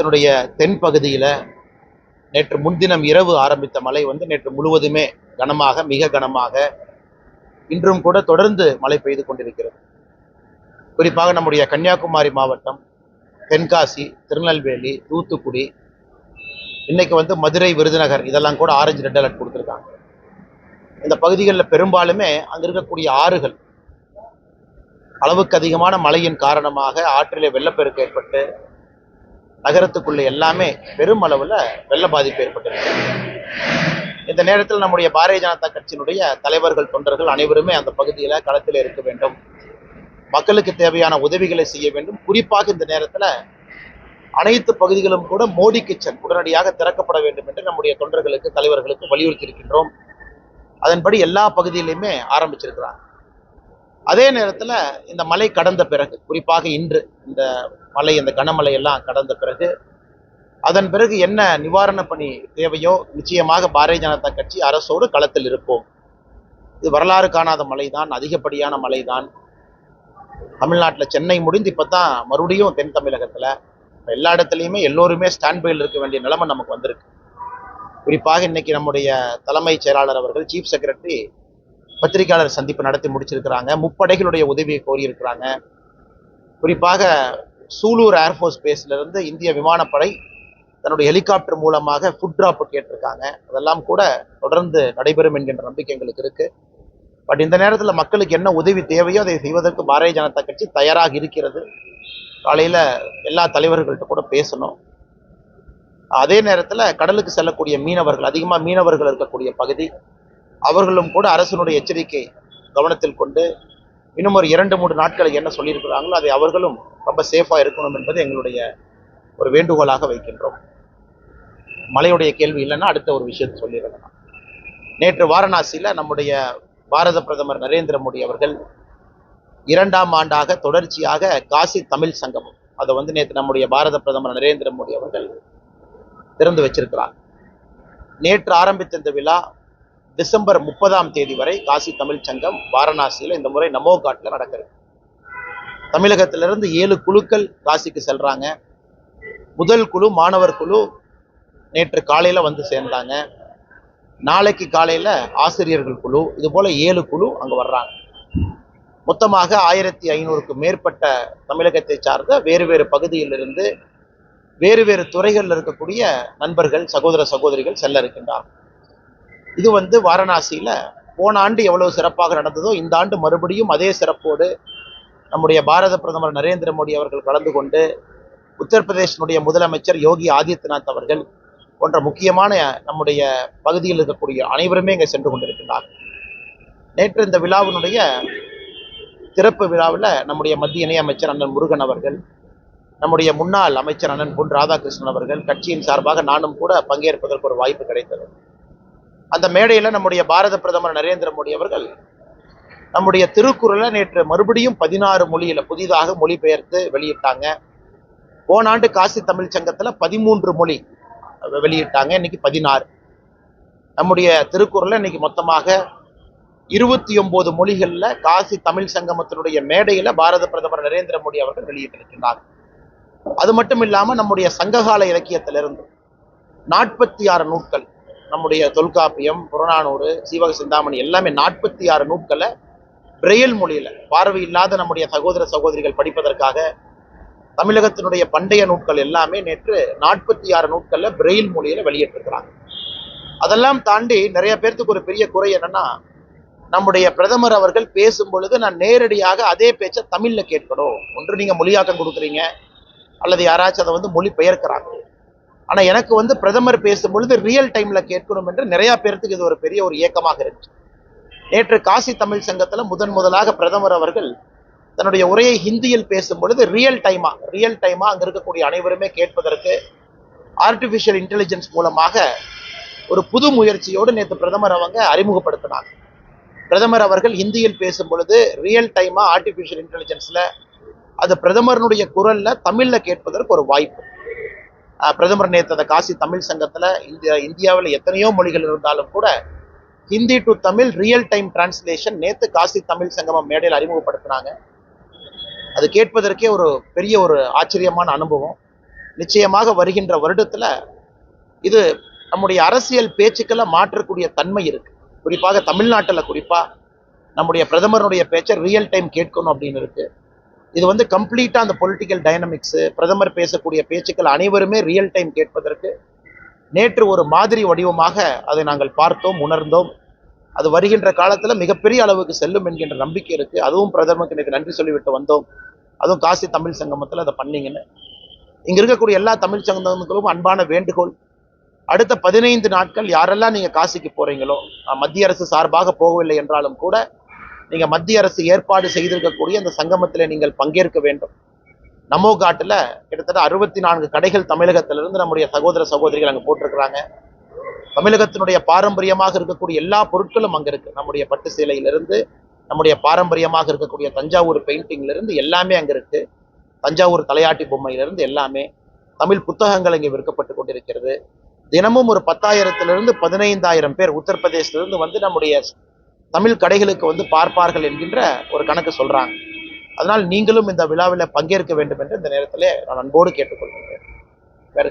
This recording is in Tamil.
தமிழகத்தினுடைய தென்பகுதியில் நேற்று முன்தினம் இரவு ஆரம்பித்த மழை வந்து நேற்று முழுவதுமே கனமாக மிக கனமாக இன்றும் கூட தொடர்ந்து மழை பெய்து கொண்டிருக்கிறது. குறிப்பாக நம்முடைய கன்னியாகுமரி மாவட்டம் தென்காசி திருநெல்வேலி தூத்துக்குடி இன்னைக்கு வந்து மதுரை விருதுநகர் இதெல்லாம் கூட ஆரஞ்சு ரெட் அலர்ட் கொடுத்துருக்காங்க. இந்த பகுதிகளில் பெரும்பாலுமே அங்கே இருக்கக்கூடிய ஆறுகள் அளவுக்கு அதிகமான மழையின் காரணமாக ஆற்றிலே வெள்ளப்பெருக்கு ஏற்பட்டு நகரத்துக்குள்ள எல்லாமே பெரும் அளவில் வெள்ள பாதிப்பு ஏற்பட்டிருக்கு. இந்த நேரத்தில் நம்முடைய பாரதிய ஜனதா கட்சியினுடைய தலைவர்கள் தொண்டர்கள் அனைவருமே அந்த பகுதியில் களத்தில் இருக்க வேண்டும். மக்களுக்கு தேவையான உதவிகளை செய்ய வேண்டும். குறிப்பாக இந்த நேரத்தில் அனைத்து பகுதிகளும் கூட மோடி கிச்சன் உடனடியாக திறக்கப்பட வேண்டும் என்று நம்முடைய தொண்டர்களுக்கு தலைவர்களுக்கு வலியுறுத்தி இருக்கின்றோம் அதன்படி எல்லா பகுதியிலையுமே ஆரம்பிச்சிருக்கிறாங்க. அதே நேரத்தில் இந்த மலை கடந்த பிறகு குறிப்பாக இன்று இந்த மலை இந்த கனமலை எல்லாம் கடந்த பிறகு அதன் பிறகு என்ன நிவாரண பணி தேவையோ நிச்சயமாக பாரதிய ஜனதா கட்சி அரசோடு களத்தில் இருப்போம். இது வரலாறு காணாத மழைதான் அதிகப்படியான மழைதான் தமிழ்நாட்டில் சென்னை முடிந்து இப்போ தான் மறுபடியும் தென் தமிழகத்தில் எல்லா இடத்துலையுமே எல்லோருமே ஸ்டாண்ட் பையில் இருக்க வேண்டிய நிலைமை நமக்கு வந்திருக்கு. குறிப்பாக இன்னைக்கு நம்முடைய தலைமைச் செயலாளர் அவர்கள் சீஃப் செக்ரட்டரி பத்திரிகையாளர் சந்திப்பு நடத்தி முடிச்சிருக்கிறாங்க. முப்படைகளுடைய உதவியை கோரியிருக்கிறாங்க. குறிப்பாக சூலூர் ஏர்ஃபோர்ஸ் பேஸ்லேருந்து இந்திய விமானப்படை தன்னுடைய ஹெலிகாப்டர் மூலமாக ஃபுட் ட்ராப்பு கேட்டிருக்காங்க அதெல்லாம் கூட தொடர்ந்து நடைபெறும் என்கின்ற நம்பிக்கை எங்களுக்கு இருக்குது பட் இந்த நேரத்தில் மக்களுக்கு என்ன உதவி தேவையோ அதை செய்வதற்கு பாரதிய ஜனதா கட்சி தயாராக இருக்கிறது. காலையில் எல்லா தலைவர்கள்ட்ட கூட பேசணும். அதே நேரத்தில் கடலுக்கு செல்லக்கூடிய மீனவர்கள் அதிகமாக மீனவர்கள் இருக்கக்கூடிய பகுதி அவர்களும் கூட அரசினுடைய எச்சரிக்கை கவனத்தில் கொண்டு இன்னும் ஒரு இரண்டு மூன்று நாட்களுக்கு என்ன சொல்லியிருக்கிறாங்களோ அதை அவர்களும் ரொம்ப சேஃபாக இருக்கணும் என்பது எங்களுடைய ஒரு வேண்டுகோளாக வைக்கின்றோம். மலையுடைய கேள்வி இல்லைன்னா அடுத்த ஒரு விஷயத்தை சொல்லியிருக்கலாம் நேற்று வாரணாசியில் நம்முடைய பாரத பிரதமர் நரேந்திர மோடி அவர்கள் இரண்டாம் ஆண்டாக தொடர்ச்சியாக காசி தமிழ் சங்கமம் அதை வந்து நேற்று நம்முடைய பாரத பிரதமர் நரேந்திர மோடி அவர்கள் திறந்து வச்சிருக்கிறார். நேற்று ஆரம்பித்த இந்த விழா டிசம்பர் முப்பதாம் தேதி வரை காசி தமிழ் சங்கம் வாரணாசியில் இந்த முறை நமோ காட்டில் நடக்கிறது. தமிழகத்திலிருந்து ஏழு குழுக்கள் காசிக்கு செல்கிறாங்க முதல் குழு மாணவர் குழு நேற்று காலையில் வந்து சேர்ந்தாங்க. நாளைக்கு காலையில் ஆசிரியர்கள் குழு இது போல ஏழு குழு அங்கே வர்றாங்க. மொத்தமாக ஆயிரத்தி ஐநூறுக்கு மேற்பட்ட தமிழகத்தை சார்ந்த வேறு வேறு பகுதியிலிருந்து வேறு வேறு துறைகளில் இருக்கக்கூடிய நண்பர்கள் சகோதர சகோதரிகள் செல்ல இருக்கின்றார்கள். இது வந்து வாரணாசியில் போன ஆண்டு எவ்வளவு சிறப்பாக நடந்ததோ இந்த ஆண்டு மறுபடியும் அதே சிறப்போடு நம்முடைய பாரத பிரதமர் நரேந்திர மோடி அவர்கள் கலந்து கொண்டு உத்தரப்பிரதேசனுடைய முதலமைச்சர் யோகி ஆதித்யநாத் அவர்கள் போன்ற முக்கியமான நம்முடைய பகுதியில் இருக்கக்கூடிய அனைவருமே இங்கே சென்று கொண்டிருக்கின்றார்கள் நேற்று இந்த விழாவினுடைய திறப்பு விழாவில் நம்முடைய மத்திய இணையமைச்சர் அண்ணன் முருகன் அவர்கள் நம்முடைய முன்னாள் அமைச்சர் அண்ணன் பொன் ராதாகிருஷ்ணன் அவர்கள் கட்சியின் சார்பாக நானும் கூட பங்கேற்பதற்கு ஒரு வாய்ப்பு கிடைத்தது. அந்த மேடையில் நம்முடைய பாரத பிரதமர் நரேந்திர மோடி அவர்கள் நம்முடைய திருக்குறளை நேற்று மறுபடியும் பதினாறு மொழியில் புதிதாக மொழிபெயர்த்து வெளியிட்டாங்க. போனாண்டு காசி தமிழ் சங்கத்தில் பதிமூன்று மொழி வெளியிட்டாங்க. இன்னைக்கு பதினாறு. நம்முடைய திருக்குறளை இன்னைக்கு மொத்தமாக இருபத்தி ஒன்பது மொழிகளில் காசி தமிழ் சங்கமத்தினுடைய மேடையில் பாரத பிரதமர் நரேந்திர மோடி அவர்கள் வெளியிட்டிருக்கிறார் அது மட்டும் இல்லாமல் நம்முடைய சங்ககால இலக்கியத்திலிருந்து நாற்பத்தி ஆறு நூட்கள் நம்முடைய தொல்காப்பியம் புறநானூறு சீவக சிந்தாமணி எல்லாமே நாற்பத்தி ஆறு நூட்களை பிரெயில் மொழியில் பார்வை இல்லாத நம்முடைய சகோதர சகோதரிகள் படிப்பதற்காக தமிழகத்தினுடைய பண்டைய நூட்கள் எல்லாமே நேற்று நாற்பத்தி ஆறு நூட்களில் பிரெயில் மொழியில் வெளியிட்டிருக்கிறாங்க. அதெல்லாம் தாண்டி நிறைய பேர்த்துக்கு ஒரு பெரிய குறை என்னன்னா நம்முடைய பிரதமர் அவர்கள் பேசும் பொழுது நான் நேரடியாக அதே பேச்சை தமிழில் கேட்கணும். ஒன்று நீங்கள் மொழியாக்கம் கொடுக்குறீங்க அல்லது யாராச்சும் அதை வந்து மொழி பெயர்க்கிறாங்க. ஆனால் எனக்கு வந்து பிரதமர் பேசும் பொழுது ரியல் டைமில் கேட்கணும் என்று நிறையா பேர்த்துக்கு இது ஒரு பெரிய ஒரு இயக்கமாக இருந்துச்சு நேற்று காசி தமிழ் சங்கத்தில் முதன் முதலாக பிரதமர் அவர்கள் தன்னுடைய உரையை ஹிந்தியில் பேசும் பொழுது ரியல் டைமாக ரியல் டைமாக அங்கே இருக்கக்கூடிய அனைவருமே கேட்பதற்கு ஆர்டிஃபிஷியல் இன்டெலிஜென்ஸ் மூலமாக ஒரு புது முயற்சியோடு நேற்று பிரதமர் அவங்க அறிமுகப்படுத்தினாங்க. பிரதமர் அவர்கள் ஹிந்தியில் பேசும் பொழுது ரியல் டைமாக ஆர்டிஃபிஷியல் இன்டெலிஜென்ஸில் அது பிரதமருடைய குரலில் தமிழில் கேட்பதற்கு ஒரு வாய்ப்பு. பிரதமர் நேற்று அந்த காசி தமிழ் சங்கத்தில் இந்தியா இந்தியாவில் எத்தனையோ மொழிகள் இருந்தாலும் கூட Hindi to Tamil real time translation நேத்து காசி தமிழ் சங்கமம் மேடையில் அறிமுகப்படுத்தினாங்க. அது கேட்பதற்கே ஒரு பெரிய ஒரு ஆச்சரியமான அனுபவம். நிச்சயமாக வருகின்ற வருடத்துல இது நம்முடைய அரசியல் பேச்சுக்களை மாற்றக்கூடிய தன்மை இருக்கு. குறிப்பாக தமிழ்நாட்டில் குறிப்பாக நம்முடைய பிரதமருடைய பேச்சை ரியல் டைம் கேட்கணும் அப்படின்னு இருக்கு. இது வந்து கம்ப்ளீட்டாக அந்த பொலிட்டிக்கல் டைனமிக்ஸு பிரதமர் பேசக்கூடிய பேச்சுக்கள் அனைவருமே ரியல் டைம் கேட்பதற்கு நேற்று ஒரு மாதிரி வடிவமாக அதை நாங்கள் பார்த்தோம் உணர்ந்தோம். அது வருகின்ற காலத்தில் மிகப்பெரிய அளவுக்கு செல்லும் என்கின்ற நம்பிக்கை இருக்குது அதுவும் பிரதமருக்கு எனக்கு நன்றி சொல்லிவிட்டு வந்தோம். அதுவும் காசி தமிழ் சங்கமத்தில் அதை பண்ணீங்கன்னு. இங்கே இருக்கக்கூடிய எல்லா தமிழ் சங்கங்களுக்கும் அன்பான வேண்டுகோள். அடுத்த பதினைந்து நாட்கள் யாரெல்லாம் நீங்கள் காசிக்கு போகிறீங்களோ மத்திய அரசு சார்பாக போகவில்லை என்றாலும் கூட நீங்க மத்திய அரசு ஏற்பாடு செய்திருக்கக்கூடிய அந்த சங்கமத்தில் நீங்கள் பங்கேற்க வேண்டும். நமோ காட்டுல கிட்டத்தட்ட அறுபத்தி நான்கு கடைகள் தமிழகத்திலிருந்து நம்முடைய சகோதர சகோதரிகள் அங்க போட்டிருக்கிறாங்க. தமிழகத்தினுடைய பாரம்பரியமாக இருக்கக்கூடிய எல்லா பொருட்களும் அங்க இருக்கு. நம்முடைய பட்டு சேலையிலிருந்து நம்முடைய பாரம்பரியமாக இருக்கக்கூடிய தஞ்சாவூர் பெயிண்டிங்ல இருந்து எல்லாமே அங்க இருக்கு. தஞ்சாவூர் தலையாட்டி பொம்மையிலிருந்து எல்லாமே. தமிழ் புத்தகங்கள் இங்கே விற்கப்பட்டு கொண்டிருக்கிறது. தினமும் ஒரு பத்தாயிரத்திலிருந்து பதினைந்தாயிரம் பேர் உத்தரப்பிரதேசத்திலிருந்து வந்து நம்முடைய தமிழ் கடைகளுக்கு வந்து பார்ப்பார்கள் என்கின்ற ஒரு கணக்கு சொல்கிறாங்க அதனால் நீங்களும் இந்த விழாவில் பங்கேற்க வேண்டும் என்று இந்த நேரத்திலே நான் அன்போடு கேட்டுக்கொள்கிறேன். வேறு